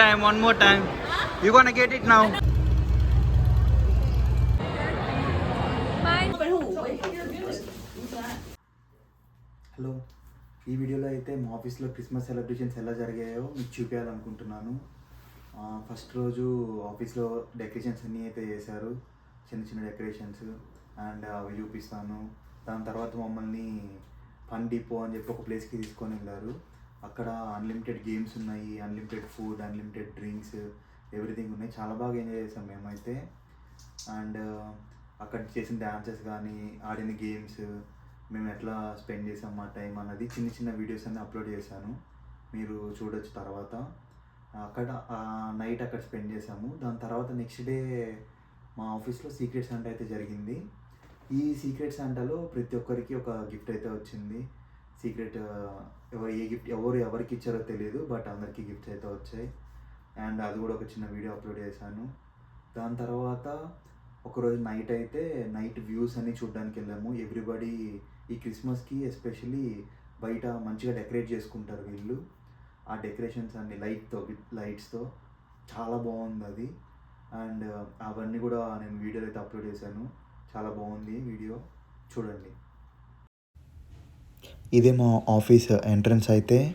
time, one more time. You gonna get it now. Hello ఈ వీడియోలో అయితే మా ఆఫీస్లో క్రిస్మస్ సెలబ్రేషన్స్ ఎలా జరిగాయో మీకు చూపించాలనుకుంటున్నాను. ఫస్ట్ రోజు ఆఫీస్లో డెకరేషన్స్ అన్నీ అయితే చేశారు. చిన్న చిన్న డెకరేషన్స్ అండ్ అవి చూపిస్తాను. దాని తర్వాత మమ్మల్ని ఫన్ డిపో అని చెప్పి ఒక ప్లేస్కి తీసుకొని వెళ్ళారు. అక్కడ అన్లిమిటెడ్ గేమ్స్ ఉన్నాయి unlimited food unlimited drinks everything ఉన్నాయి. చాలా బాగా ఎంజాయ్ చేసాం మేమైతే. అండ్ uh, అక్కడ చేసిన డ్యాన్సెస్ కానీ ఆడిన గేమ్స్ మేము ఎట్లా స్పెండ్ చేసాం మా టైం అన్నది చిన్న చిన్న వీడియోస్ అన్ని అప్లోడ్ చేశాను. మీరు చూడొచ్చు తర్వాత. అక్కడ నైట్ అక్కడ స్పెండ్ చేసాము. దాని తర్వాత నెక్స్ట్ డే మా ఆఫీస్లో సీక్రెట్ సంట అయితే జరిగింది. ఈ సీక్రెట్ సంటలో ప్రతి ఒక్కరికి ఒక గిఫ్ట్ అయితే వచ్చింది. సీక్రెట్ ఎవరు ఏ గిఫ్ట్ ఎవరు ఎవరికి ఇచ్చారో తెలియదు బట్ అందరికీ గిఫ్ట్స్ అయితే వచ్చాయి. అండ్ అది కూడా ఒక చిన్న వీడియో అప్లోడ్ చేశాను. దాని తర్వాత ఒకరోజు నైట్ అయితే నైట్ వ్యూస్ అన్ని చూడడానికి వెళ్ళాము. ఎవ్రీబడి ఈ క్రిస్మస్కి ఎస్పెషలీ బయట మంచిగా డెకరేట్ చేసుకుంటారు వీళ్ళు. ఆ డెకరేషన్స్ అన్ని లైట్తో విత్ లైట్స్తో చాలా బాగుంది అది. అండ్ అవన్నీ కూడా నేను వీడియోలో అయితే అప్లోడ్ చేశాను. చాలా బాగుంది వీడియో. చూడండి. ఇదే మా ఆఫీస్ ఎంట్రన్స్ అయితే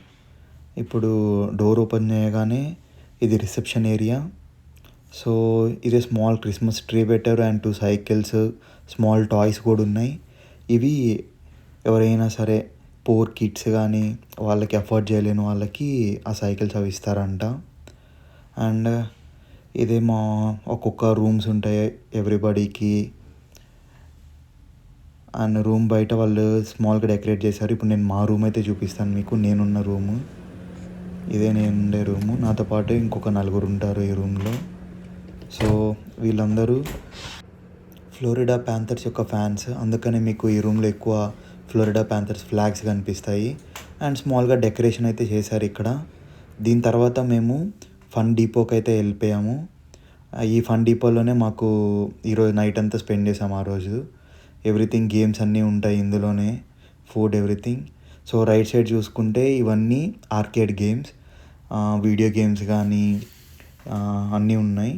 ఇప్పుడు డోర్ ఓపెన్ చేయగానే ఇది రిసెప్షన్ ఏరియా. సో ఇది స్మాల్ క్రిస్మస్ ట్రీ పెట్టారు and two cycles small toys కూడా ఉన్నాయి. ఇవి ఎవరైనా సరే పోర్ కిడ్స్ కానీ వాళ్ళకి అఫోర్డ్ చేయలేని వాళ్ళకి ఆ సైకిల్స్ అవి ఇస్తారంట. అండ్ ఇదే మా ఒక్కొక్క రూమ్స్ ఉంటాయి ఎవ్రీబడీకి. అండ్ రూమ్ బయట వాళ్ళు స్మాల్గా డెకరేట్ చేశారు. ఇప్పుడు నేను మా రూమ్ అయితే చూపిస్తాను మీకు. నేనున్న రూము ఇదే నేను ఉండే రూము. నాతో పాటు ఇంకొక నలుగురు ఉంటారు ఈ రూమ్లో. సో వీళ్ళందరూ ఫ్లోరిడా ప్యాంథర్స్ యొక్క ఫ్యాన్స్. అందుకనే మీకు ఈ రూమ్లో ఎక్కువ ఫ్లోరిడా ప్యాంథర్స్ ఫ్లాగ్స్ కనిపిస్తాయి. అండ్ స్మాల్గా డెకరేషన్ అయితే చేశారు ఇక్కడ. దీని తర్వాత మేము ఫన్ డిపోకి అయితే వెళ్ళిపోయాము. ఈ ఫన్ డిపోలోనే మాకు ఈరోజు నైట్ అంతా స్పెండ్ చేసాము ఆ రోజు. ఎవ్రీథింగ్ గేమ్స్ అన్నీ ఉంటాయి ఇందులోనే. Food everything so right side చూసుకుంటే ఇవన్నీ ఆర్కేడ్ గేమ్స్ వీడియో గేమ్స్ కానీ అన్నీ ఉన్నాయి.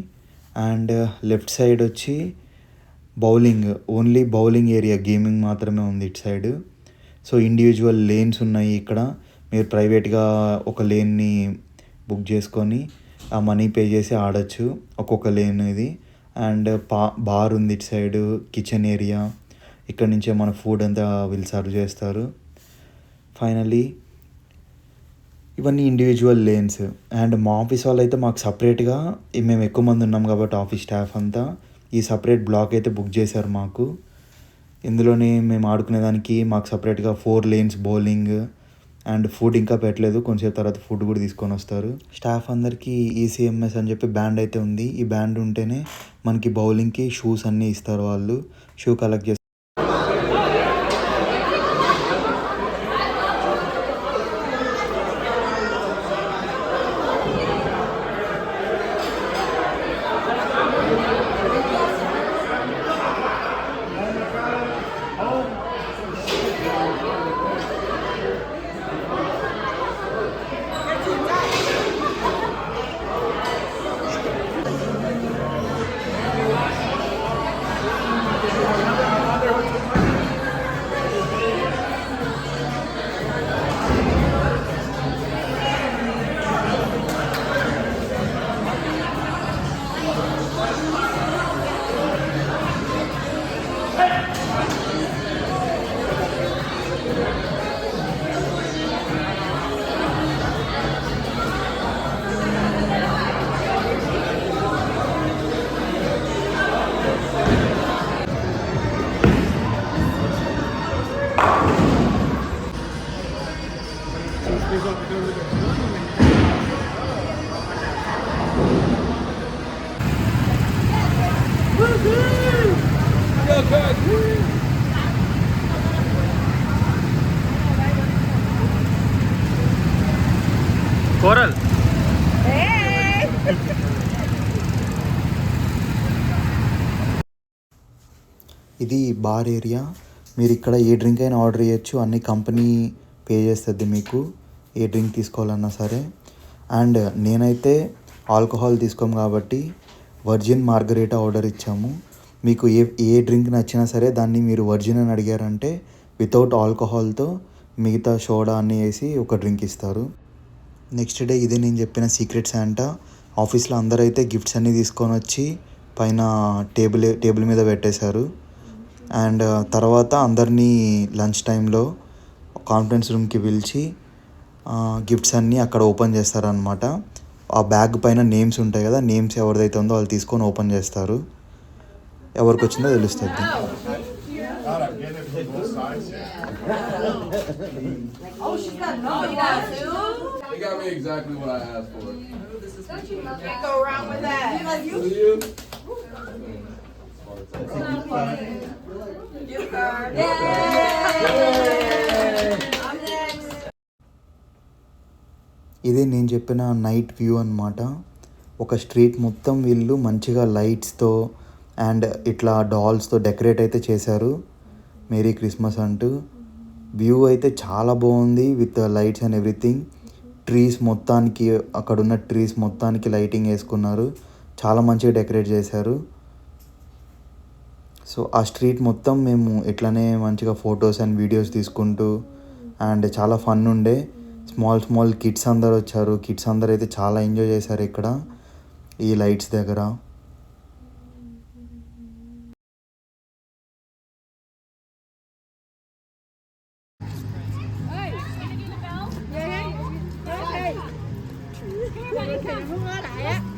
అండ్ లెఫ్ట్ సైడ్ వచ్చి bowling only bowling area gaming మాత్రమే ఉంది ఇటు సైడ్ సో ఇండివిజువల్ లేన్స్ ఉన్నాయి ఇక్కడ. మీరు ప్రైవేట్గా ఒక లేన్ని బుక్ చేసుకొని ఆ మనీ పే చేసి ఆడచ్చు. ఒక్కొక్క లేన్ ఇది. అండ్ పా బార్ ఉంది ఇటు సైడ్ కిచెన్ ఏరియా ఇక్కడ నుంచే మన ఫుడ్ అంతా వీళ్ళు సర్వ్ చేస్తారు. ఫైనలీ ఇవన్నీ ఇండివిజువల్ లేన్స్ అండ్ మా ఆఫీస్ వాళ్ళు అయితే మాకు సపరేట్గా మేము ఎక్కువ మంది ఉన్నాం కాబట్టి ఆఫీస్ స్టాఫ్ అంతా. ఈ సపరేట్ బ్లాక్ అయితే బుక్ చేశారు మాకు. ఇందులోనే మేము ఆడుకునేదానికి మాకు సపరేట్గా four lanes bowling and food ఇంకా పెట్టలేదు. కొంచెం తర్వాత ఫుడ్ కూడా తీసుకొని వస్తారు. స్టాఫ్ అందరికీ ఈసీఎంఎస్ అని చెప్పి బ్యాండ్ అయితే ఉంది. ఈ బ్యాండ్ ఉంటేనే మనకి బౌలింగ్కి షూస్ అన్నీ ఇస్తారు వాళ్ళు. షూ కలెక్ట్ చేస్తారు కోరల్. ఇది బార్ ఏరియా. మీరు ఇక్కడ ఏ డ్రింక్ అయినా ఆర్డర్ చేయొచ్చు. అన్ని కంపెనీ పే చేస్తుంది మీకు. ఏ డ్రింక్ తీసుకోవాలన్నా సరే. అండ్ నేనైతే ఆల్కహాల్ తీసుకోము కాబట్టి వర్జిన్ మార్గరేటా ఆర్డర్ ఇచ్చాము. మీకు ఏ ఏ డ్రింక్ నచ్చినా సరే దాన్ని మీరు వర్జిన్ అని అడిగారంటే వితౌట్ ఆల్కహాల్తో మిగతా సోడా అన్నీ వేసి ఒక డ్రింక్ ఇస్తారు. నెక్స్ట్ డే ఇదే నేను చెప్పిన సీక్రెట్ శాంటా. ఆఫీస్లో అందరైతే గిఫ్ట్స్ అన్నీ తీసుకొని వచ్చి పైన టేబుల్ టేబుల్ మీద పెట్టేశారు. అండ్ తర్వాత అందరినీ లంచ్ టైంలో కాన్ఫరెన్స్ రూమ్కి పిలిచి గిఫ్ట్స్ అన్నీ అక్కడ ఓపెన్ చేస్తారనమాట ఆ బ్యాగ్ పైన నేమ్స్ ఉంటాయి కదా నేమ్స్ ఎవరిదైతే ఉందో వాళ్ళు తీసుకొని ఓపెన్ చేస్తారు. ఎవరికి వచ్చిందో తెలుస్తుంది. Yay! ఇదే నేను చెప్పిన నైట్ వ్యూ అన్నమాట. ఒక స్ట్రీట్ మొత్తం వీళ్ళు మంచిగా లైట్స్తో అండ్ ఇట్లా డాల్స్తో డెకరేట్ అయితే చేశారు. మేరీ క్రిస్మస్ అంటూ. వ్యూ అయితే చాలా బాగుంది with lights and everything trees మొత్తానికి అక్కడ ఉన్న ట్రీస్ మొత్తానికి లైటింగ్ వేసుకున్నారు. చాలా మంచిగా డెకరేట్ చేశారు. సో ఆ స్ట్రీట్ మొత్తం మేము ఇట్లానే మంచిగా ఫొటోస్ అండ్ వీడియోస్ తీసుకుంటూ అండ్ చాలా ఫన్ ఉండే. స్మాల్ స్మాల్ కిడ్స్ అందరు వచ్చారు. కిడ్స్ అందరు అయితే చాలా ఎంజాయ్ చేశారు ఇక్కడ ఈ లైట్స్ దగ్గర.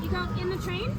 You go in the train?